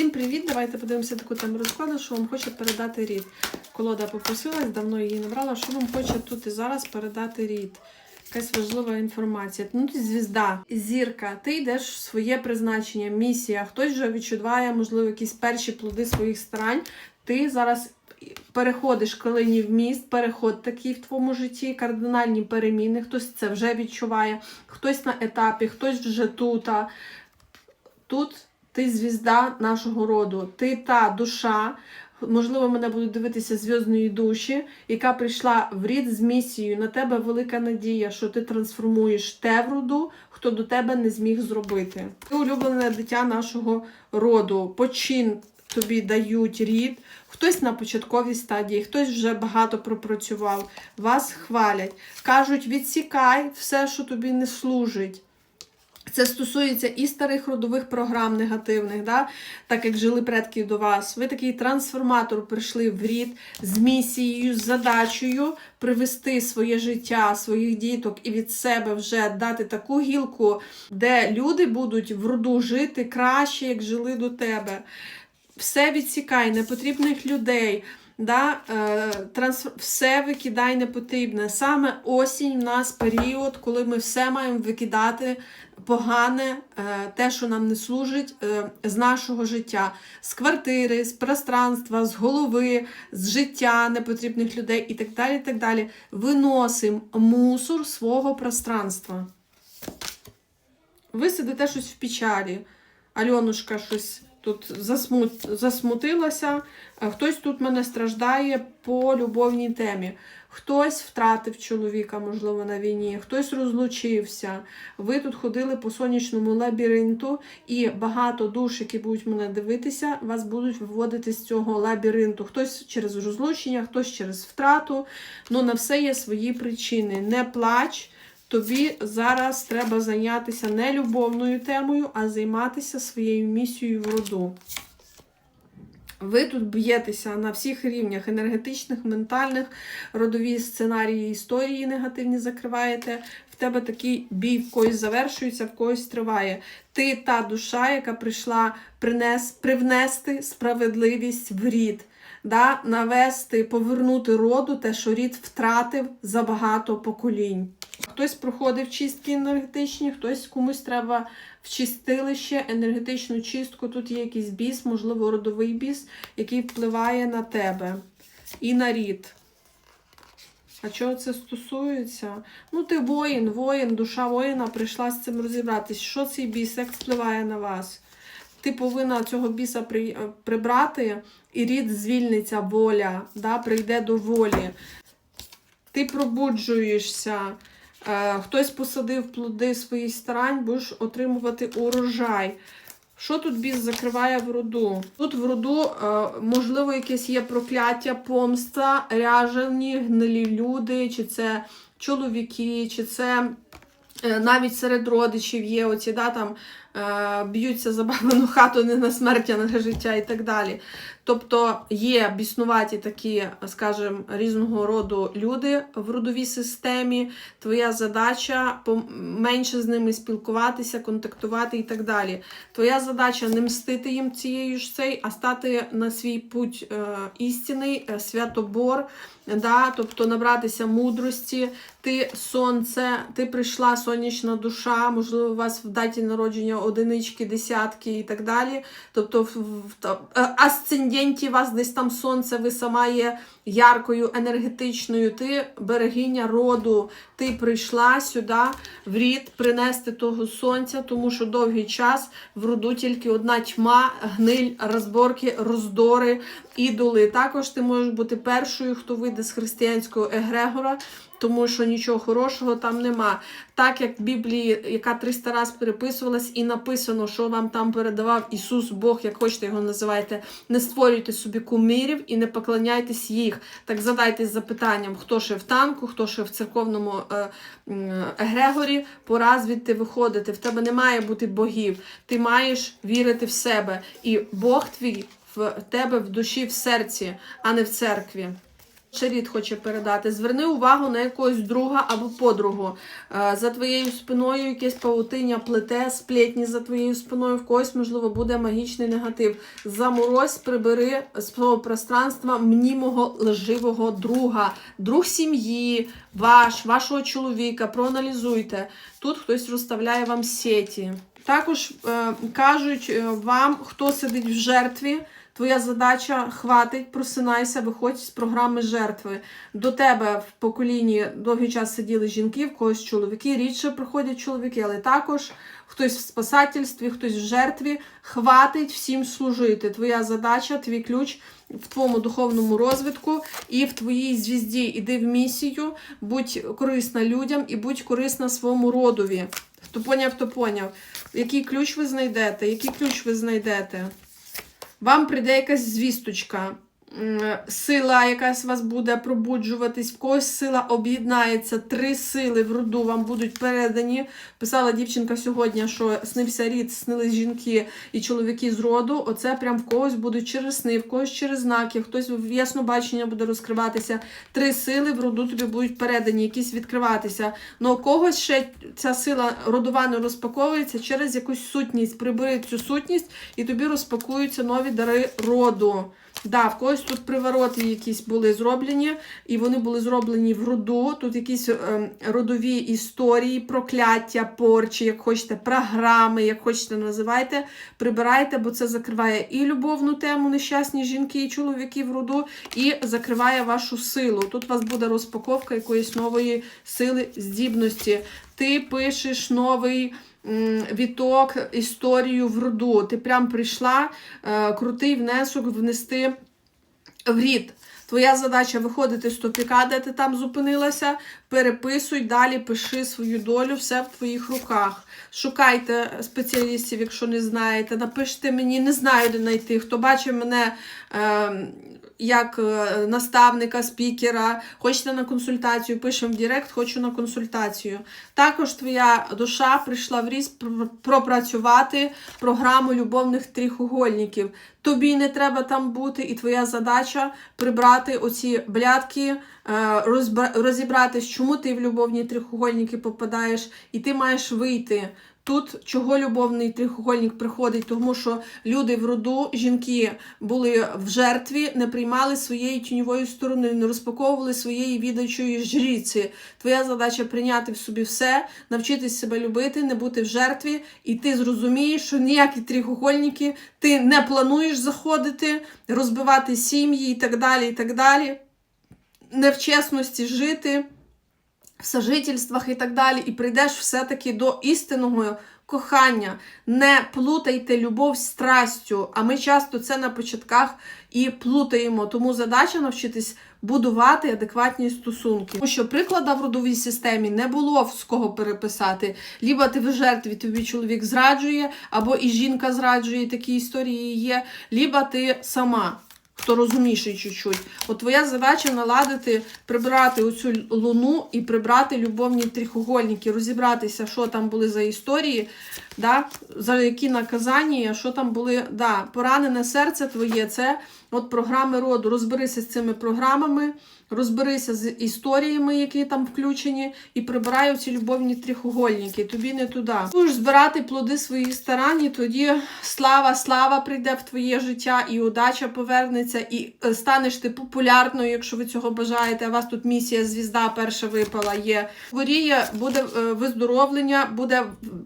Всім привіт! Давайте подивимося таку тему розкладу, що вам хоче передати рід. Колода попросилась, давно її не брала. Що вам хоче тут і зараз передати рід? Якась важлива інформація. Ну, звізда, зірка, ти йдеш в своє призначення, місія. Хтось вже відчуває, можливо, якісь перші плоди своїх старань. Ти зараз переходиш коли в міст, переход такий в твоєму житті, кардинальні переміни. Хтось це вже відчуває, хтось на етапі, хтось вже тут. Тут ти звізда нашого роду, ти та душа. Можливо, мене будуть дивитися зв'язної душі, яка прийшла в рід з місією. На тебе велика надія, що ти трансформуєш те в роду, хто до тебе не зміг зробити. Ти улюблене дитя нашого роду. Почин тобі дають рід. Хтось на початковій стадії, хтось вже багато пропрацював. Вас хвалять. Кажуть, відсікай все, що тобі не служить. Це стосується і старих родових програм негативних, да? так як жили предки до вас. Ви такий трансформатор прийшли в рід з місією, з задачею привести своє життя, своїх діток і від себе вже дати таку гілку, де люди будуть в роду жити краще, як жили до тебе. Все відсікай, непотрібних людей. Да, е, транс... Все викидай не потрібне. Саме осінь в нас період, коли ми все маємо викидати погане, е, те, що нам не служить, е, з нашого життя, з квартири, з пространства, з голови, з життя непотрібних людей і так далі. так далі. Виносимо мусор свого пространства. Ви сидите щось в печалі. Альонушка щось тут засмут... засмутилася. Хтось тут мене страждає по любовній темі. Хтось втратив чоловіка, можливо, на війні, хтось розлучився. Ви тут ходили по сонячному лабіринту, і багато душ, які будуть мене дивитися, вас будуть виводити з цього лабіринту. Хтось через розлучення, хтось через втрату. Ну, на все є свої причини. Не плач. Тобі зараз треба зайнятися не любовною темою, а займатися своєю місією в роду. Ви тут б'єтеся на всіх рівнях енергетичних, ментальних, родові сценарії історії негативні закриваєте. В тебе такий бій в когось завершується, в когось триває. Ти та душа, яка прийшла принес, привнести справедливість в рід да, навести, повернути роду те, що рід втратив за багато поколінь. Хтось проходив чистки енергетичні, хтось комусь треба в чистилище, енергетичну чистку. Тут є якийсь біс, можливо, родовий біс, який впливає на тебе і на рід. А чого це стосується? Ну, ти воїн, воїн, душа воїна прийшла з цим розібратись. Що цей біс, як впливає на вас? Ти повинна цього біса при, прибрати, і рід звільниться воля, да, прийде до волі. Ти пробуджуєшся, е, хтось посадив плоди своїх старань, будеш отримувати урожай. Що тут біс закриває в роду? Тут в роду, е, можливо, якесь є прокляття, помста, ряжені, гнилі люди, чи це чоловіки, чи це е, навіть серед родичів є оці, да, там е, б'ються за бабину хату не на смерть, а на життя і так далі. Тобто є біснуваті такі, скажімо, різного роду люди в родовій системі. Твоя задача менше з ними спілкуватися, контактувати і так далі. Твоя задача не мстити їм цією ж цей, а стати на свій путь е, істинний, е, святобор, да? тобто набратися мудрості. Ти сонце, ти прийшла сонячна душа, можливо, у вас в даті народження одинички, десятки і так далі. Тобто в, в вас десь там сонце, ви сама є яркою, енергетичною. Ти берегиня роду, ти прийшла сюди в рід принести того сонця, тому що довгий час в роду тільки одна тьма, гниль, розборки, роздори, ідоли. Також ти можеш бути першою, хто вийде з християнського егрегора тому що нічого хорошого там нема. Так як в Біблії, яка 300 разів переписувалась, і написано, що вам там передавав Ісус, Бог, як хочете його називайте, не створюйте собі кумирів і не поклоняйтесь їх. Так задайтесь запитанням, хто ще в танку, хто ще в церковному е, егрегорі, пора звідти виходити. В тебе не має бути богів. Ти маєш вірити в себе. І Бог твій в тебе в душі, в серці, а не в церкві. Шаріт хоче передати. Зверни увагу на якогось друга або подругу. Е, За твоєю спиною якесь павутиння плете, сплетні за твоєю спиною, в когось, можливо, буде магічний негатив. Заморозь, прибери з свого пространства мнімого лживого друга, друг сім'ї, ваш, вашого чоловіка. Проаналізуйте. Тут хтось розставляє вам сеті. Також е, кажуть е, вам, хто сидить в жертві. Твоя задача хватить, просинайся, виходь з програми жертви. До тебе в поколінні довгий час сиділи жінки, в когось чоловіки, рідше приходять чоловіки, але також хтось в спасательстві, хтось в жертві. Хватить всім служити. Твоя задача, твій ключ в твоєму духовному розвитку і в твоїй звізді. Іди в місію, будь корисна людям і будь корисна своєму родові. Хто поняв, то поняв. Який ключ ви знайдете? Який ключ ви знайдете? Вам прийде якась звісточка, сила якась вас буде пробуджуватись, в когось сила об'єднається, три сили в роду вам будуть передані. Писала дівчинка сьогодні, що снився рід, снились жінки і чоловіки з роду. Оце прям в когось будуть через сни, в когось через знаки, хтось в яснобачення буде розкриватися. Три сили в роду тобі будуть передані, якісь відкриватися. Ну у когось ще ця сила родова не розпаковується через якусь сутність. Прибери цю сутність і тобі розпакуються нові дари роду. Да, в когось тут привороти якісь були зроблені, і вони були зроблені в роду. Тут якісь ем, родові історії, прокляття, порчі, як хочете, програми, як хочете називайте. Прибирайте, бо це закриває і любовну тему, нещасні жінки і чоловіки в роду, і закриває вашу силу. Тут у вас буде розпаковка якоїсь нової сили, здібності. Ти пишеш новий віток, історію в роду. Ти прям прийшла е, крутий внесок внести в рід. Твоя задача виходити з тупіка, де ти там зупинилася, переписуй, далі пиши свою долю, все в твоїх руках. Шукайте спеціалістів, якщо не знаєте. Напишіть мені, не знаю, де знайти. Хто бачив мене е, як е, наставника, спікера, хочете на консультацію, пишемо в Директ, хочу на консультацію. Також твоя душа прийшла в пр- пропрацювати програму любовних трихугольників. Тобі не треба там бути, і твоя задача прибрати оці блядки, е, розібратись, чому ти в любовні трихугольники попадаєш, і ти маєш вийти. Тут чого любовний трихугольник приходить, тому що люди в роду, жінки були в жертві, не приймали своєї тіньової сторони, не розпаковували своєї відачої жріці. Твоя задача прийняти в собі все, навчитись себе любити, не бути в жертві, і ти зрозумієш, що ніякі трихугольники ти не плануєш заходити, розбивати сім'ї і так далі. і так далі. Не в чесності жити сожительствах і так далі, і прийдеш все-таки до істинного кохання. Не плутайте любов з страстю, а ми часто це на початках і плутаємо. Тому задача навчитись будувати адекватні стосунки. Тому що приклада в родовій системі не було з кого переписати. Лібо ти в жертві, тобі чоловік зраджує, або і жінка зраджує, такі історії є, лібо ти сама хто розумніший чуть-чуть. От твоя задача наладити, прибрати оцю луну і прибрати любовні трихугольники, розібратися, що там були за історії, да? за які наказання, що там були. Да, Поранене серце твоє це от програми роду. Розберися з цими програмами, розберися з історіями, які там включені, і прибирай ці любовні трихугольники. Тобі не туди. Будеш збирати плоди своїх старань, і тоді слава, слава прийде в твоє життя, і удача повернеться, і е, станеш ти популярною, якщо ви цього бажаєте. У вас тут місія звізда перша випала є. Горіє, буде е, виздоровлення, буде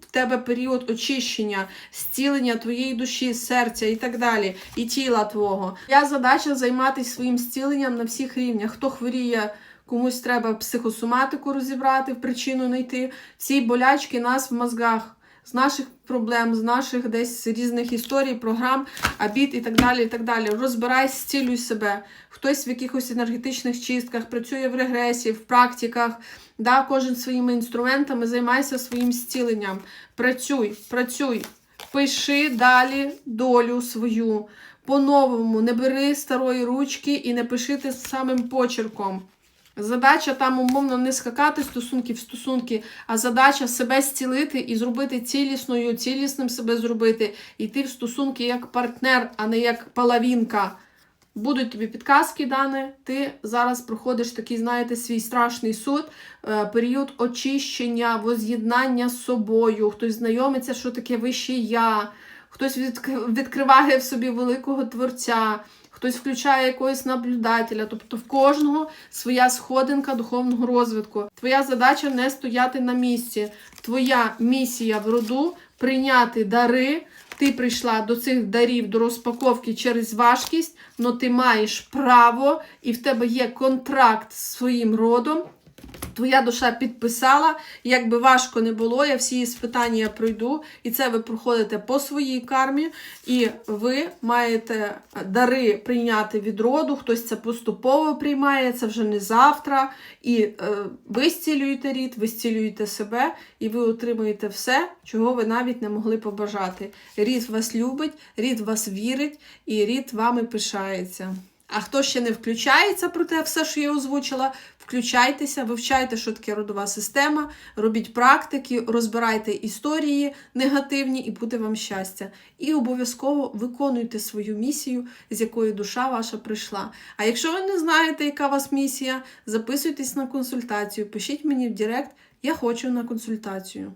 в тебе період очищення, зцілення твоєї душі, серця і так далі, і тіла твого. Я задача займатися своїм зціленням на всіх рівнях. Хто хворіє, комусь треба психосоматику розібрати, причину знайти. Всі болячки нас в мозгах. З наших проблем, з наших десь різних історій, програм, обід і так далі. і так далі. Розбирай, зцілюй себе. Хтось в якихось енергетичних чистках, працює в регресії, в практиках. Да, кожен своїми інструментами займайся своїм зціленням. Працюй, працюй, пиши далі долю свою. По-новому, не бери старої ручки і не пиши ти самим почерком. Задача там умовно не скакати стосунки в стосунки, а задача себе зцілити і зробити цілісною, цілісним себе зробити. Йти в стосунки як партнер, а не як половинка. Будуть тобі підказки дані. Ти зараз проходиш такий, знаєте, свій страшний суд, е, період очищення, воз'єднання з собою. Хтось знайомиться, що таке вище я, хтось відкриває в собі великого творця. Хтось включає якогось наблюдателя, тобто в кожного своя сходинка духовного розвитку. Твоя задача не стояти на місці. Твоя місія в роду прийняти дари. Ти прийшла до цих дарів, до розпаковки через важкість, але ти маєш право, і в тебе є контракт з своїм родом. Твоя душа підписала, як би важко не було, я всі іспитання пройду, і це ви проходите по своїй кармі, і ви маєте дари прийняти від роду, хтось це поступово приймає, це вже не завтра. І е, ви зцілюєте рід, ви зцілюєте себе, і ви отримуєте все, чого ви навіть не могли побажати. Рід вас любить, рід вас вірить, і рід вами пишається. А хто ще не включається про те, все, що я озвучила, включайтеся, вивчайте, що таке родова система, робіть практики, розбирайте історії негативні і буде вам щастя. І обов'язково виконуйте свою місію, з якою душа ваша прийшла. А якщо ви не знаєте, яка у вас місія, записуйтесь на консультацію, пишіть мені в Директ, я хочу на консультацію.